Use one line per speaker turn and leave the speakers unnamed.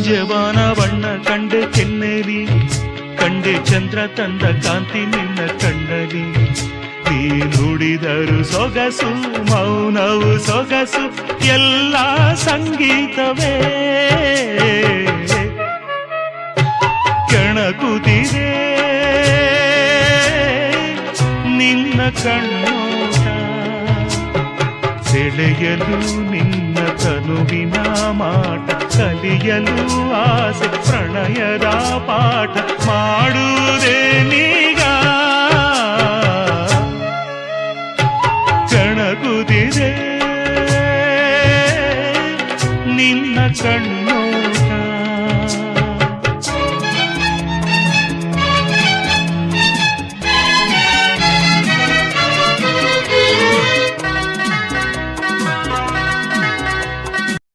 ಜವಾನ ಬಣ್ಣ ಕಂಡೆ ಕೆನ್ನೆಲಿ ಕಂಡೆ ಚಂದ್ರ ತಂದ ಕಾಂತಿ ನಿನ್ನ ಕಂಡರಿ ನೀ ನುಡಿದರು ಸೊಗಸು, ಮೌನವು ಸೊಗಸು, ಎಲ್ಲ ಸಂಗೀತವೇ. ಕೆಣಕುತ್ತಿದೆ ನಿನ್ನ ಕಣ್ಣೋಟ. ಸೆಳೆಯಲು ನಿನ್ನ ತನುವಿನ ಮಾಟ. ಕಲಿಯಲು ಆಸೆ ಪ್ರಣಯದ ಪಾಠ ಮಾಡುವುದೇ ನೀಗ. ಕಣಗುದಿದೆ ನಿನ್ನ ಕಣ್ಣು